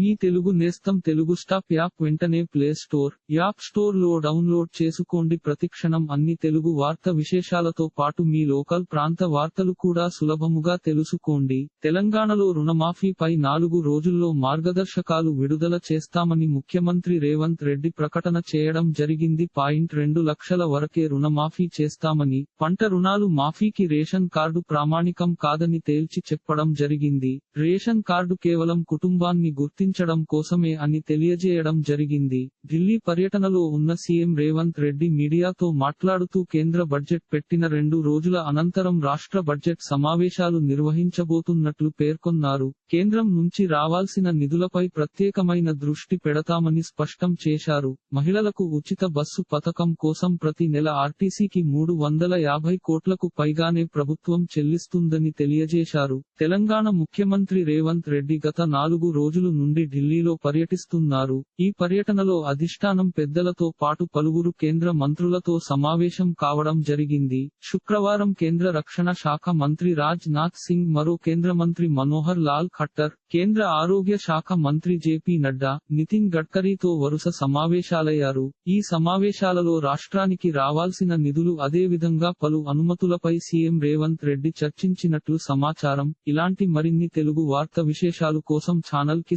మీ తెలుగు నేస్తం Telugu stop app వెంటనే play store app స్టోర్లో డౌన్లోడ్ చేసుకోండి. ప్రతిక్షణం అన్ని తెలుగు వార్త విశేషాలతో పాటు మీ లోకల్ ప్రాంత వార్తలు కూడా సులభముగా తెలుసుకోండి. తెలంగాణలో రుణమాఫీపై నాలుగు రోజుల్లో మార్గదర్శకాలు విడుదల చేస్తామని ముఖ్యమంత్రి రేవంత్ రెడ్డి ప్రకటన చేయడం జరిగింది. పాయింట్ రెండు లక్షల వరకే రుణమాఫీ చేస్తామని పంట రుణాలు మాఫీకి రేషన్ కార్డు ప్రామాణికం కాదని తేల్చి చెప్పడం జరిగింది. రేషన్ కార్డు కేవలం కుటుంబాన్ని గుర్తించడం కోసమే అని తెలియజేయడం జరిగింది. ఢిల్లీ పర్యటనలో ఉన్న సీఎం రేవంత్ రెడ్డి మీడియాతో మాట్లాడుతూ కేంద్ర బడ్జెట్ పెట్టిన రెండు రోజుల అనంతరం రాష్ట్ర బడ్జెట్ సమావేశాలు నిర్వహించబోతున్నట్లు పేర్కొన్నారు. కేంద్రం నుంచి రావాల్సిన నిధులపై ప్రత్యేకమైన దృష్టి పెడతామని స్పష్టం చేశారు. మహిళలకు ఉచిత బస్సు పథకం కోసం ప్రతి నెల ఆర్టీసీకి మూడు వందల యాభై కోట్లకు పైగానే ప్రభుత్వం చెల్లిస్తుందని తెలియజేశారు. తెలంగాణ ముఖ్యమంత్రి రేవంత్ రెడ్డి గత నాలుగు రోజులు నుండి ఢిల్లీలో పర్యటిస్తున్నారు. ఈ పర్యటనలో అధిష్టానం పెద్దలతో పాటు పలువురు కేంద్ర మంత్రులతో సమావేశం కావడం జరిగింది. శుక్రవారం కేంద్ర రక్షణ శాఖ మంత్రి రాజ్ నాథ్ సింగ్ మరో కేంద్ర మంత్రి మనోహర్ లాల్ ఖట్టర్ కేంద్ర ఆరోగ్య శాఖ మంత్రి జేపీ నడ్డా నితిన్ గడ్కరీతో వరుస సమావేశాలయ్యారు. ఈ సమావేశాలలో రాష్ట్రానికి రావాల్సిన నిధులు అదేవిధంగా పలు అనుమతులపై సీఎం రేవంత్ రెడ్డి చర్చించినట్లు సమాచారం. ఇలాంటి మరిన్ని తెలుగు వార్త విశేషాలు కోసం ఛానల్కి